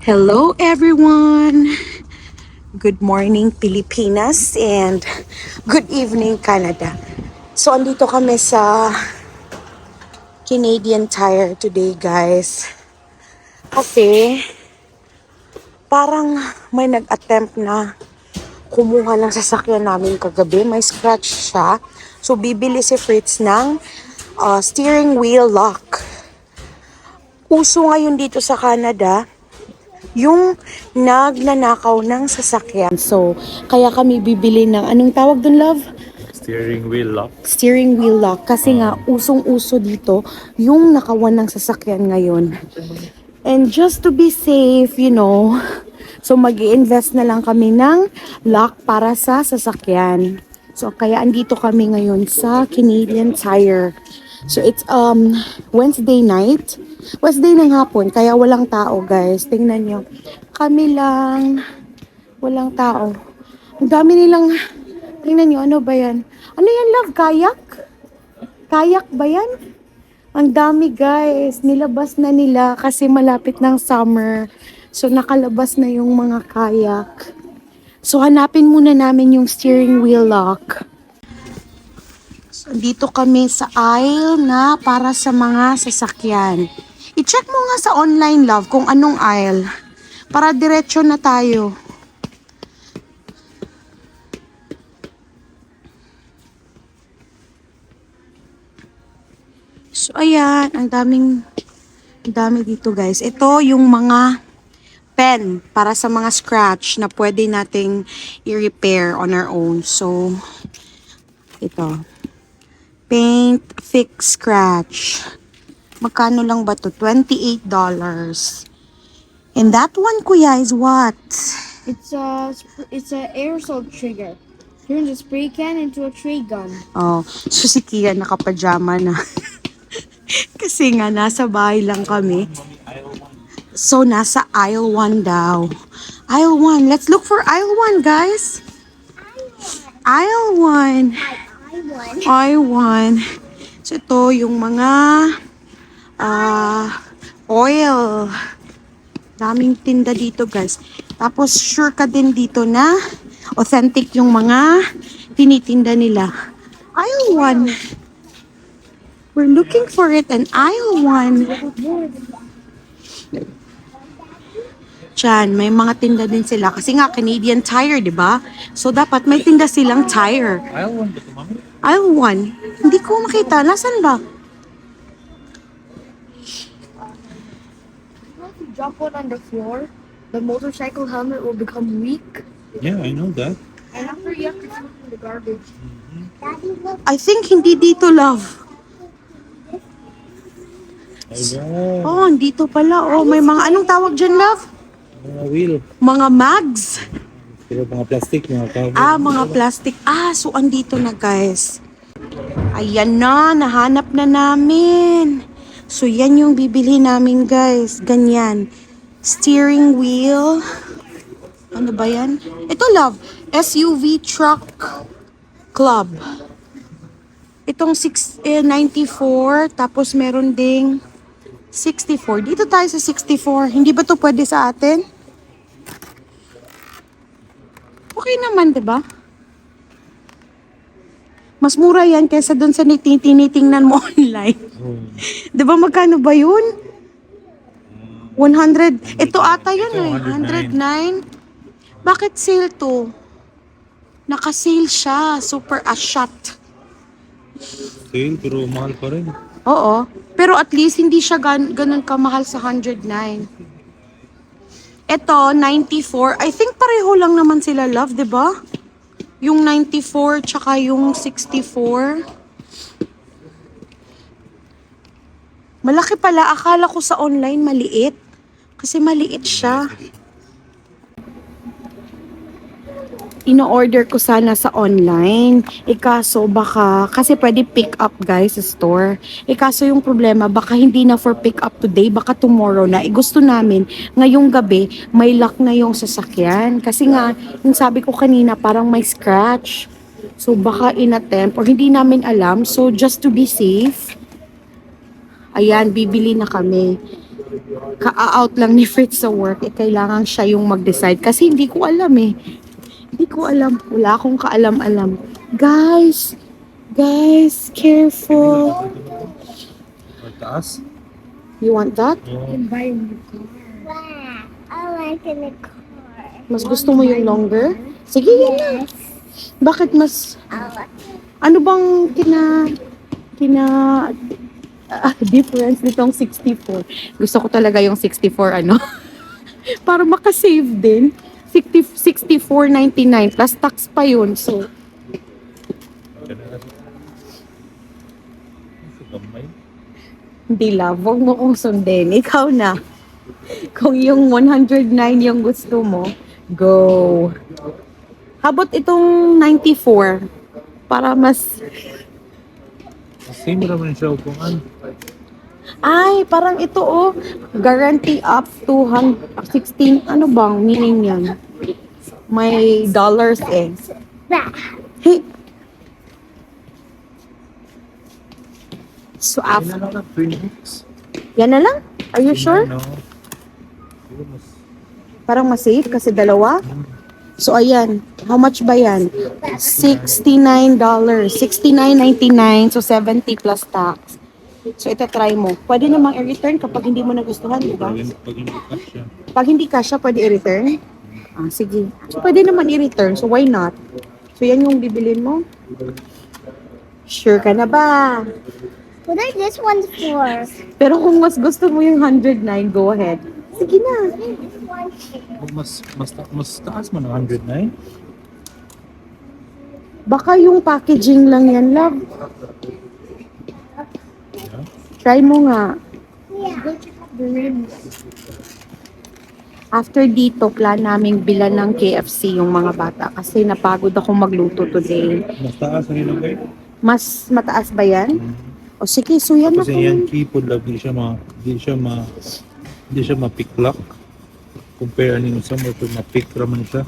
Hello everyone! Good morning Pilipinas and good evening Canada. So andito kami sa Canadian Tire today guys. Kasi parang may nag-attempt na kumuha ng sasakyan namin kagabi. May scratch siya. So bibili si Fritz ng uh, steering wheel lock. Uso ngayon dito sa Canada yung nagnanakaw ng sasakyan. So, kaya kami bibili ng, anong tawag dun, love? Steering wheel lock. Steering wheel lock. Kasi nga, usong-uso dito yung nakawan ng sasakyan ngayon. And just to be safe, you know, so mag invest na lang kami ng lock para sa sasakyan. So, kaya andito kami ngayon sa Canadian Tire. So, it's um Wednesday night. Wednesday ng hapon, kaya walang tao, guys. Tingnan nyo. Kami lang. Walang tao. Ang dami nilang... Tingnan nyo, ano ba yan? Ano yan, love? Kayak? Kayak ba yan? Ang dami, guys. Nilabas na nila kasi malapit ng summer. So, nakalabas na yung mga kayak. So, hanapin muna namin yung steering wheel lock. Dito kami sa aisle na para sa mga sasakyan. I-check mo nga sa online, love, kung anong aisle. Para diretso na tayo. So, ayan. Ang daming, ang dami dito, guys. Ito yung mga pen para sa mga scratch na pwede nating i-repair on our own. So, ito. Paint, fix, scratch. Magkano lang ba to? $28. And that one, kuya, is what? It's a it's a aerosol trigger. Turns a spray can into a tray gun. Oh, so si Kia nakapajama na. Kasi nga, nasa bahay lang kami. So, nasa aisle 1 daw. Aisle 1. Let's look for aisle 1, guys. Aisle 1. Aisle 1. So, ito yung mga ah oil. Daming tinda dito, guys. Tapos, sure ka din dito na authentic yung mga tinitinda nila. Aisle 1. We're looking for it in aisle 1. Diyan, may mga tinda din sila. Kasi nga, Canadian Tire, di ba? So, dapat may tinda silang tire. Aisle 1 ba ito, mami? Aisle 1. Hindi ko makita. Nasaan ba? If you drop one on the floor, the motorcycle helmet will become weak, Yeah, I know that. and after you have to throw it in the garbage. I think hindi dito, love. Ayan. Oh, dito pala. Oh, may mga anong tawag dyan, love? Mga wheel. Mga mags. Pero mga plastic, mga cover. Ah, mga plastic. Ah, so andito na guys. Ayan na, nahanap na namin. So yan yung bibili namin guys. Ganyan. Steering wheel. Ano ba yan? Ito love. SUV Truck Club. Itong 6, eh, 94. Tapos meron ding 64. Dito tayo sa 64. Hindi ba to pwede sa atin? Okay naman, 'di ba? Mas mura 'yan kaysa doon sa niti- tinitingnan mo online. Oh. 'Di ba magkano ba 'yun? 100. Ito ata 'yun eh, 109. Bakit sale to? Naka-sale siya, super a shot. Sale, pero mahal pa rin. Oo. Pero at least hindi siya gan ganun kamahal sa 109. Ito, 94. I think pareho lang naman sila, love, 'di ba? Yung 94 tsaka yung 64. Malaki pala. Akala ko sa online maliit. Kasi maliit siya. Ino-order ko sana sa online. Ikaso baka, kasi pwede pick up guys sa store. Ikaso yung problema, baka hindi na for pick up today, baka tomorrow na. Eh, gusto namin, ngayong gabi, may lock na yung sasakyan. Kasi nga, yung sabi ko kanina, parang may scratch. So baka inattempt or hindi namin alam. So just to be safe, ayan, bibili na kami. ka-out lang ni Fritz sa work, eh, kailangan siya yung mag-decide. Kasi hindi ko alam eh. Hindi ko alam. Wala akong kaalam-alam. Guys, guys, careful. Mataas? You want that? Buy. Wow, I like in the car. Mas gusto mo yung longer? Sige, yan na. Bakit mas, I like ano bang kina, kina, ah, difference nitong 64? Gusto ko talaga yung 64, ano? Para makasave din. 60, 64.99 plus tax pa yun. So, hindi love. Huwag mo kong sundin. Ikaw na. Kung yung 109 yung gusto mo, go. How about itong 94? Para mas Same naman siya upuan. Ay, parang ito oh. Guarantee up to hun- 16. Ano bang meaning yan? May dollars eh. Hey. So, Yan after, na lang na 3 weeks. yan na lang? Are you sure? No. Parang mas safe kasi dalawa? So, ayan. How much ba yan? $69. $69.99. So, 70 plus tax. So, ito try mo. Pwede namang i-return kapag hindi mo nagustuhan, di ba? pag hindi cash siya. Pag hindi kasha, pwede i-return? Ah, sige. So, pwede naman i-return. So, why not? So, yan yung bibilin mo? Sure ka na ba? What are this one's for? Pero kung mas gusto mo yung 109, go ahead. Sige na. Mas, mas, ta- mas taas man ang 109. Baka yung packaging lang yan, love. Try mo nga. yeah. The rims. After dito, plan naming bilan ng KFC yung mga bata kasi napagod ako magluto today. Mas taas ang ilagay. Mas mataas ba yan? O sige, so yan na Kasi yan keyboard lang, di siya ma, di siya ma, di siya ma-pick-lock. Compare ano yung sa mo, kung ma-pick raman siya.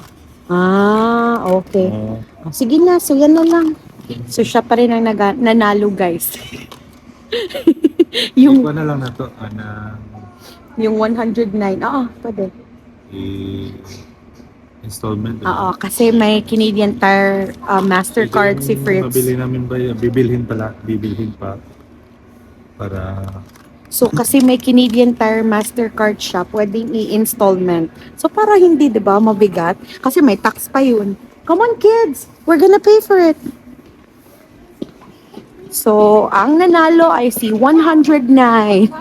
Ah, okay. Uh, Sige na, so yan na lang. So siya pa rin ang naga- nanalo, guys. yung yung, na lang na to, ana, yung 109. Oo, pwede. i- installment. Oo, kasi may Canadian Tire uh, Mastercard si Fritz. Mabili namin ba, bibilhin pala, bibilhin pa. Para, So kasi may Canadian Tire Mastercard siya, pwedeng i-installment. So para hindi 'di ba mabigat kasi may tax pa 'yun. Come on kids, we're gonna pay for it. So, ang nanalo ay si 109.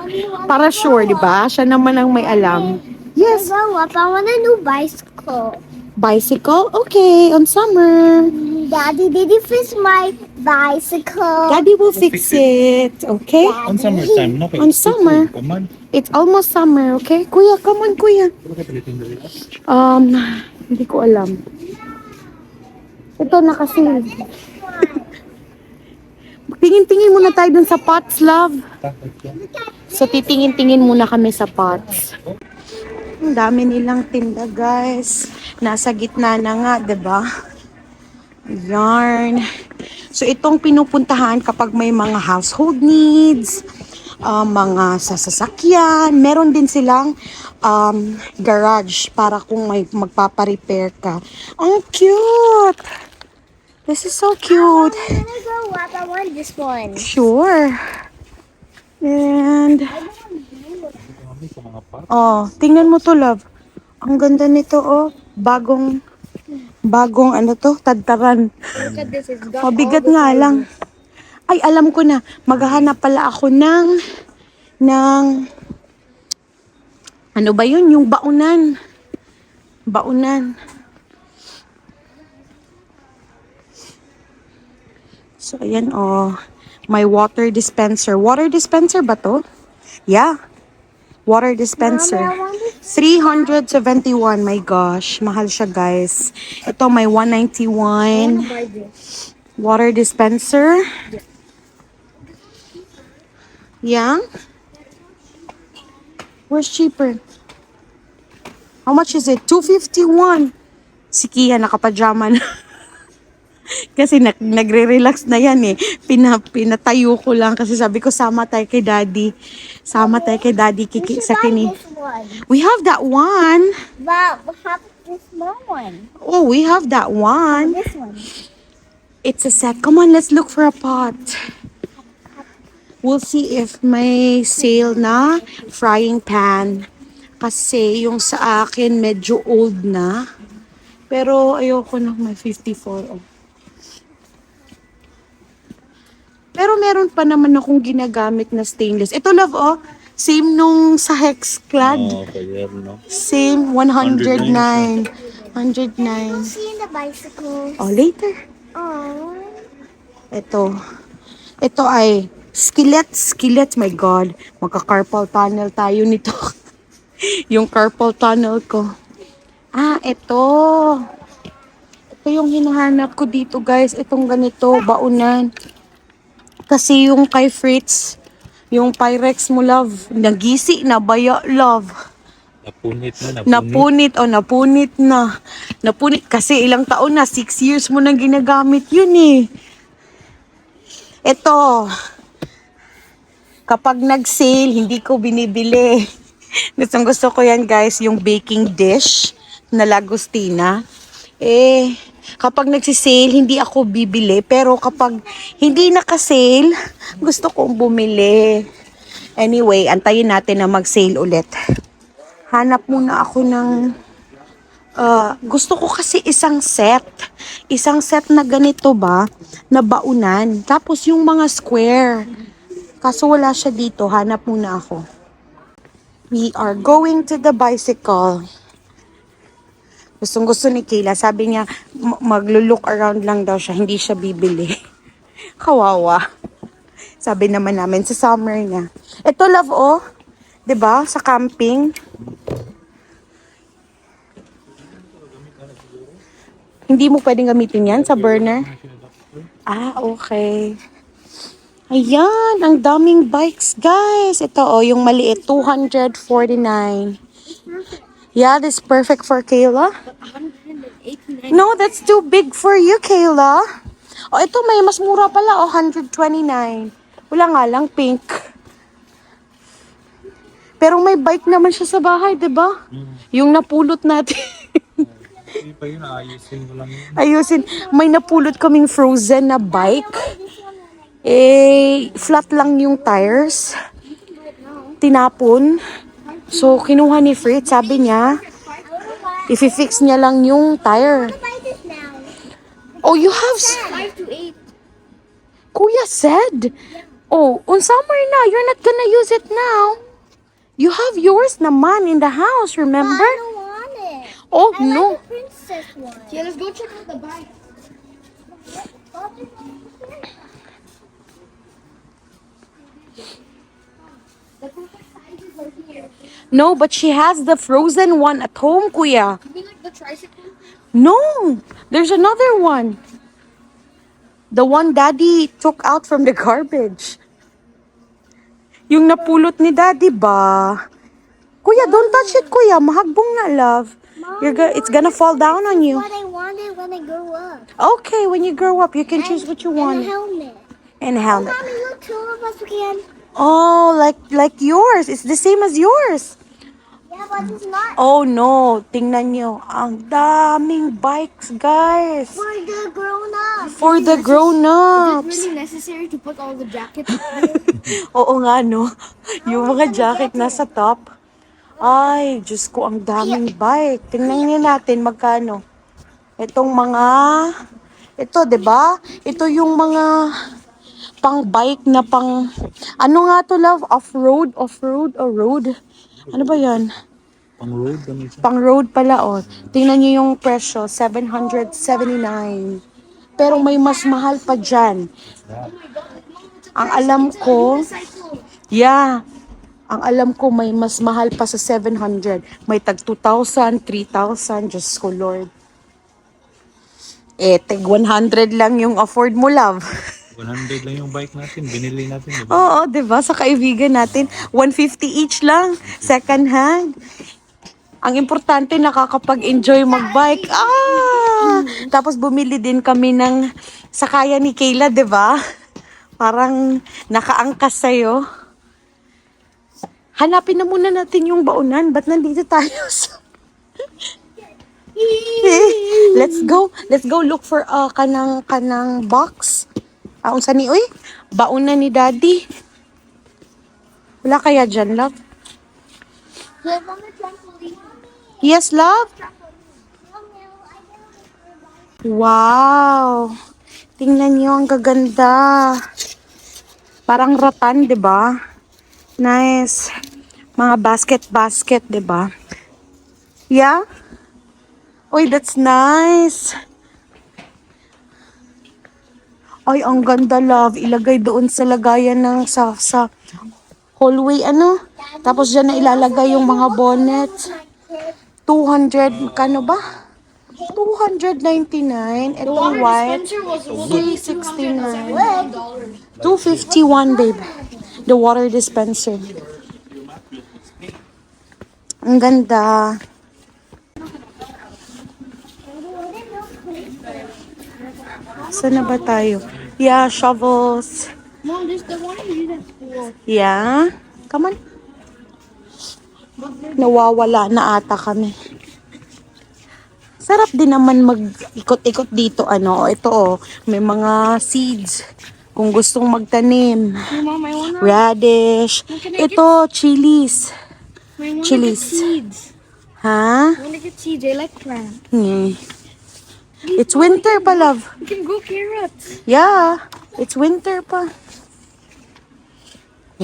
Para sure, 'di ba? Siya naman ang may alam. Yes, up, I want a new bicycle. bicycle. Okay, on summer. Daddy, did you fix my bicycle? Daddy will fix it. Okay? on summertime, no? On summer. Come on. It's almost summer, okay? Kuya, come on, kuya. Um, hindi ko alam. Ito na kasi. Tingin-tingin muna tayo dun sa pots, love. So, titingin-tingin muna kami sa pots. Ang dami nilang tinda, guys. Nasa gitna na nga, ba? Yarn. So, itong pinupuntahan kapag may mga household needs, uh, mga sasasakyan, meron din silang um, garage para kung may magpaparepair ka. Ang cute! This is so cute. When I grow up, I want this one. Sure. And, oh, tingnan mo to, love. Ang ganda nito, oh. Bagong, bagong ano to, tadtaran. Mabigat the nga lang. Ay, alam ko na. Maghahanap pala ako ng, ng, ano ba yun? Yung baunan. Baunan. So, ayan, oh. May water dispenser. Water dispenser ba to? Yeah. Water dispenser. Mommy, I want this. 371. My gosh. Mahal siya, guys. Ito, may 191. Buy this. Water dispenser. Yeah. Where's cheaper? How much is it? 251. Si Kia nakapajama na. kasi nag, nagre-relax na yan eh. Pina, pinatayo ko lang kasi sabi ko sama tayo kay daddy. Sama tayo kay daddy kiki, sa kini. We have that one. But we have this small one. Oh, we have that one. This one. It's a set. Come on, let's look for a pot. We'll see if may sale na frying pan. Kasi yung sa akin medyo old na. Pero ayoko na may 54. Oh. Pero meron pa naman akong ginagamit na stainless. Ito love oh. Same nung sa Hexclad. Oh, kaya no. Same 109. 109. See in the bicycle. Oh, later. Oh. Ito. Ito ay skillet, skillet. My God. Magka-carpal tunnel tayo nito. yung carpal tunnel ko. Ah, ito. Ito yung hinahanap ko dito, guys. Itong ganito, baunan. Kasi yung kay Fritz, yung Pyrex mo, love, nagisi na baya, love. Napunit na, napunit. Napunit o napunit na. Napunit kasi ilang taon na, six years mo nang ginagamit yun eh. Ito, kapag nag-sale, hindi ko binibili. Gustong gusto ko yan guys, yung baking dish na Lagostina. Eh, kapag nagsisale, hindi ako bibili. Pero kapag hindi nakasale, gusto kong bumili. Anyway, antayin natin na mag-sale ulit hanap muna ako ng ah, gusto ko kasi isang set. Isang set na ganito ba, na baunan. Tapos yung mga square. Kaso wala siya dito, hanap muna ako. We are going to the bicycle. Gustong gusto ni Kayla. Sabi niya, ma- maglo-look around lang daw siya. Hindi siya bibili. Kawawa. Sabi naman namin sa summer niya. Ito love oh. ba Sa camping. Hindi mo pwedeng gamitin yan sa burner? Ah, okay. Ayan, ang daming bikes, guys. Ito, oh, yung maliit, 249. Yeah, this is perfect for Kayla. 189. No, that's too big for you, Kayla. Oh, ito may mas mura pala, oh, 129. Wala nga lang, pink. Pero may bike naman siya sa bahay, 'di ba? Yung napulot natin. Hindi pa yun, ayusin ko lang yun. Ayusin, may napulot kaming frozen na bike. Eh, flat lang yung tires. Tinapon. So, kinuha ni Fritz, sabi niya, i-fix niya lang yung tire. Oh, you have... s- 5 to 8. Kuya said. Oh, on summer na, you're not gonna use it now. You have yours naman in the house, remember? I don't want it. Oh, I no. like the princess one. Yeah, let's go check out the bike. The here. No, but she has the frozen one at home, Kuya. You mean like the tricycle? No, there's another one. The one Daddy took out from the garbage. Yung napulot ni Daddy ba? Kuya, don't touch it, Kuya. Mahagbong na, love. You're go- it's gonna fall down on you. What I wanted when I grow up. Okay, when you grow up, you can choose what you want. And a helmet. And a helmet. Oh, mommy, look, two of us can. Oh, like like yours. It's the same as yours. Oh no, tingnan nyo. Ang daming bikes, guys. for the grown ups. For the Is grown-ups. it really necessary to put all the jackets? Oo nga, no? Yung mga jacket nasa top. Ay, Diyos ko, ang daming bike. Tingnan nyo natin magkano. Itong mga... Ito, 'di ba? Ito yung mga pang bike na pang... Ano nga to, love? Off-road? Off-road or road? Ano ba yan? Pang road kami siya. Pang road pala, oh. Tingnan nyo yung presyo, 779. Pero may mas mahal pa dyan. Ang alam ko, yeah. Ang alam ko may mas mahal pa sa 700. May tag 2,000, 3,000. Diyos ko, Lord. Eh, tag 100 lang yung afford mo, love. 100 lang yung bike natin, binili natin, di ba? Oo, 'di ba? Sa kaibigan natin, 150 each lang, second hand. Ang importante, nakakapag-enjoy magbike. Ah! Tapos bumili din kami ng sakaya ni Kayla, di ba? Parang nakaangkas sa'yo. Hanapin na muna natin yung baunan. Ba't nandito tayo sa... Let's go. Let's go look for uh, kanang kanang box. Ah, unsa ni uy? Baon na ni Daddy. Wala kaya dyan, love? Trampoline. Yes, love? Wow! Tingnan niyo, ang gaganda. Parang ratan, ba? Nice. Mga basket-basket, di ba? Yeah? Uy, that's nice. Ay, ang ganda, love. Ilagay doon sa lagayan ng sa, sa hallway, ano? Tapos dyan na ilalagay yung mga bonnet. 200, kano ba? 299. Itong white. Dispenser was was 369. dollars. 251, babe. The water dispenser. Ang ganda. Saan na ba tayo? Yeah, shovels. Mom, this the one you use at school. Yeah. Come on. Nawawala na ata kami. Sarap din naman mag-ikot-ikot dito. Ano, ito oh, may mga seeds. Kung gustong magtanim. Radish. Ito, chilies. Chilies. Ha? I wanna get seeds. I like plants. It's winter pa, love. We can grow carrots. Yeah. It's winter pa.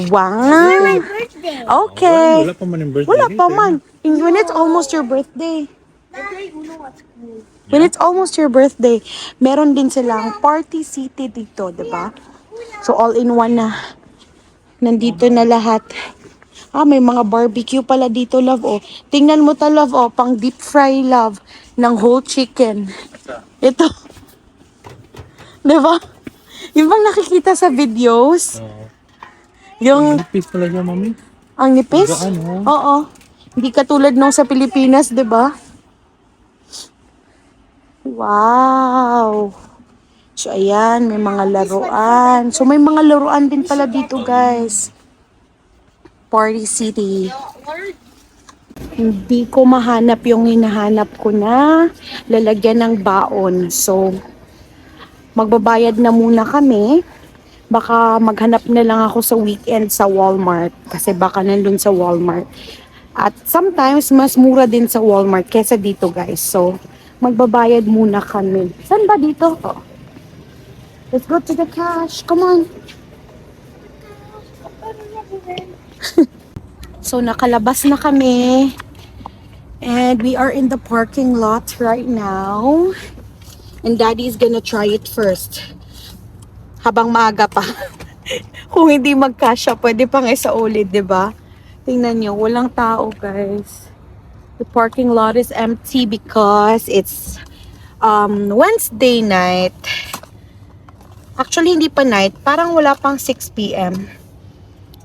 Wow. birthday. Okay. Wala pa man yung birthday. Wala pa man. In- When it's almost your birthday. When it's almost your birthday, meron din silang party city dito, 'di ba? So all in one na. Nandito na lahat. Ah, may mga barbecue pala dito, love. Oh, tingnan mo ta, love. Oh, pang deep fry, love, ng whole chicken. Ito. 'Di ba? Yung bang nakikita sa videos? Oo. Yung Nipis pala siya, mami. ang nipis? Gaan, oh. Oo. Hindi katulad nung sa Pilipinas, 'di ba? Wow. So ayan, may mga laruan. So may mga laruan din pala dito, guys. Party City. Hindi ko mahanap yung hinahanap ko na lalagyan ng baon. So magbabayad na muna kami. Baka maghanap na lang ako sa weekend sa Walmart kasi baka nandun sa Walmart. At sometimes mas mura din sa Walmart kesa dito, guys. So magbabayad muna kami. Saan ba dito? Oh. Let's go to the cash. Come on. So nakalabas na kami. And we are in the parking lot right now. And daddy's gonna try it first. Habang maaga pa. Kung hindi magkasya, pwede pang isa ulit, di ba? Tingnan nyo, walang tao, guys. The parking lot is empty because it's um, Wednesday night. Actually, hindi pa night. Parang wala pang 6 p.m.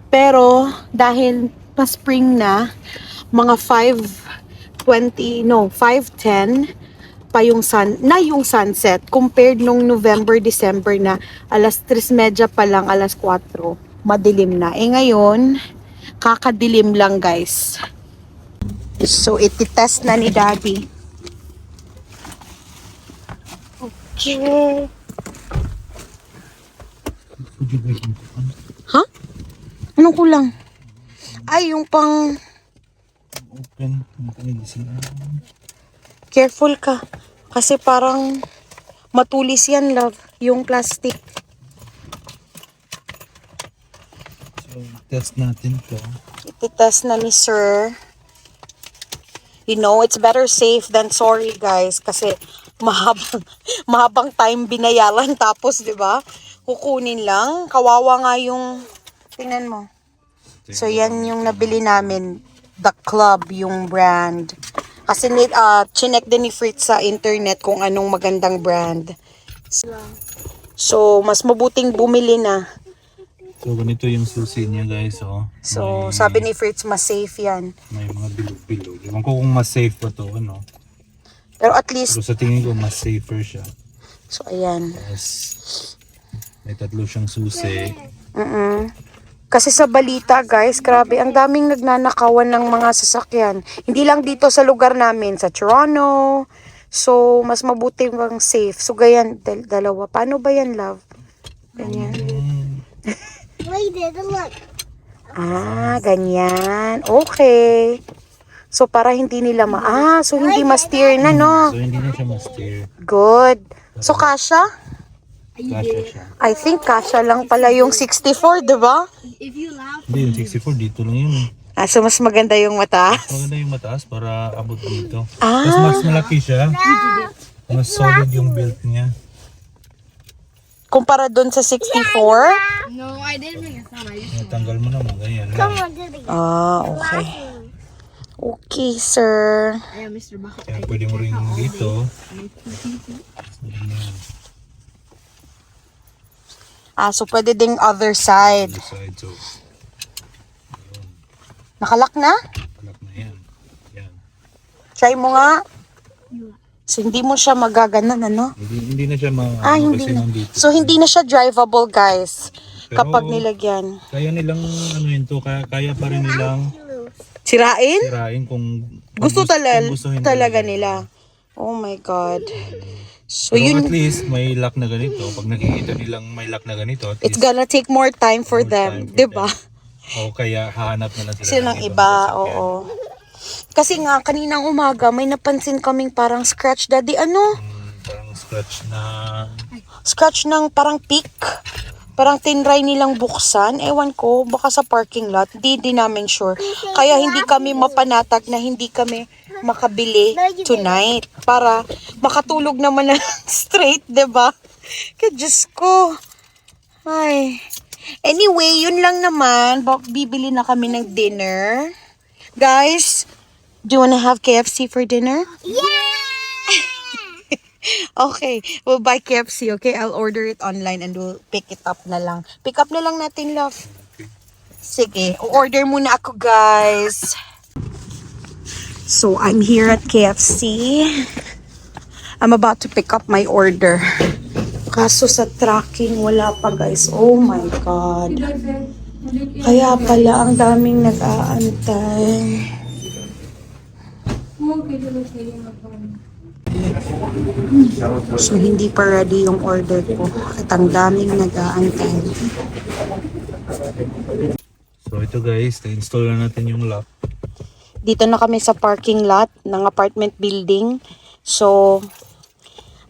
Pero, dahil pa-spring na, mga 5.20, no, 5.10 pa yung sun, na yung sunset compared nung November, December na alas 3.30 pa lang, alas 4, madilim na. Eh ngayon, kakadilim lang guys. So, ititest na ni Daddy. Okay. Ha? Anong kulang? Ay, yung pang... Open. Makainisin. Careful ka. Kasi parang matulis yan, love. Yung plastic. So, test natin to. Ititest na ni sir. You know, it's better safe than sorry, guys. Kasi mahabang, mahabang time binayaran. Tapos, di ba? Kukunin lang. Kawawa nga yung... Tingnan mo. So, yan yung nabili namin. The Club, yung brand. Kasi uh, chinek din ni Fritz sa internet kung anong magandang brand. So, mas mabuting bumili na So, ganito yung susi niya guys. Oh. So, may, sabi ni Fritz, mas safe yan. May mga bilog-bilog. Ewan ko kung mas safe pa to, ano. Pero at least, Pero sa tingin ko, mas safer siya. so ayan. Tapos, may tatlo siyang susi. mm Kasi sa balita, guys, grabe, ang daming nagnanakawan ng mga sasakyan. Hindi lang dito sa lugar namin, sa Toronto. So, mas mabuti bang safe. So, ganyan, dal- dalawa. Paano ba yan, love? Ganyan. Wait, look. Ah, ganyan. Okay. So, para hindi nila ma... Ah, so hindi ma-steer na, no? So, hindi na siya ma-steer. Good. So, kasha? Kasha siya. I think kasha lang pala yung 64, di ba? If you laugh, Hindi, yung 64, dito lang yun. eh. Ah, so mas maganda yung mata. Maganda yung mataas para abot dito. Ah. Tapos mas malaki siya. Mas solid yung belt niya. Kumpara dun sa 64? no, I didn't make a sound. I just Natanggal mo naman, ganyan lang. Ah, okay. Okay, sir. I am Mr. Bucket. Kaya pwede mo rin dito. Ah, so pwede ding other side. Other side, so Nakalak na? palak na yan. Yan. Try mo nga. So, hindi mo siya magaganon, ano? Hindi, hindi na siya ma Ah, ano, hindi na. nandito. So, hindi na siya drivable, guys. Pero- Kapag nilagyan. Kaya nilang ano yun to, kaya, kaya pa rin nilang Sirain? sirain kung Gusto kung talal, kung talaga nila. Oh my God. So, Pero yun, at least may lock na ganito. Pag nakikita nilang may lock na ganito, at it's least gonna take more time for more them, time for 'di ba? them. O kaya hahanap na lang sila Sila ng iba, oo. Kasi nga, kaninang umaga, may napansin kaming parang scratch, daddy, ano? Mm, parang scratch na Scratch ng parang peak. Parang tinry nilang buksan. Ewan ko, baka sa parking lot. Di, di namin sure. Kaya hindi kami mapanatag na hindi kami makabili tonight. Para makatulog naman na straight, 'di ba? Kaya Diyos ko. Ay. Anyway, yun lang naman. Bibili na kami ng dinner. Guys, do you wanna have KFC for dinner? Okay, we'll buy KFC, okay? I'll order it online and we'll pick it up na lang. Pick up na lang natin, love. Sige, order muna ako, guys. So, I'm here at KFC. I'm about to pick up my order. Kaso sa tracking, wala pa, guys. Oh my God. Kaya pala, ang daming nag-aantay. So, hindi pa ready yung order ko. At ang daming nag-aantay. So ito guys, na-install na natin yung lock. Dito na kami sa parking lot ng apartment building. So,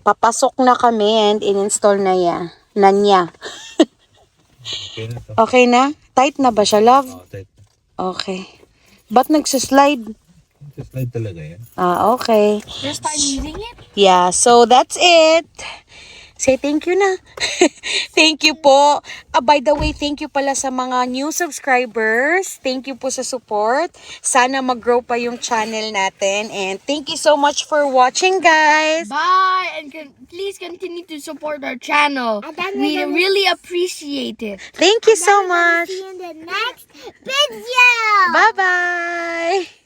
papasok na kami and in-install na ya. Na niya. Okay na to. Okay na? Tight na ba siya, love? Oh, tight. Okay. Ba't nagsislide? Slide talaga yan. Ah, okay. Just start using it. Yeah, so that's it. Say thank you na. thank you po. Ah, by the way, thank you pala sa mga new subscribers. Thank you po sa support. Sana mag-grow pa yung channel natin. And thank you so much for watching, guys. Bye, and con- please continue to support our channel. We really appreciate it. Thank you so much. See you in the next video. Bye-bye.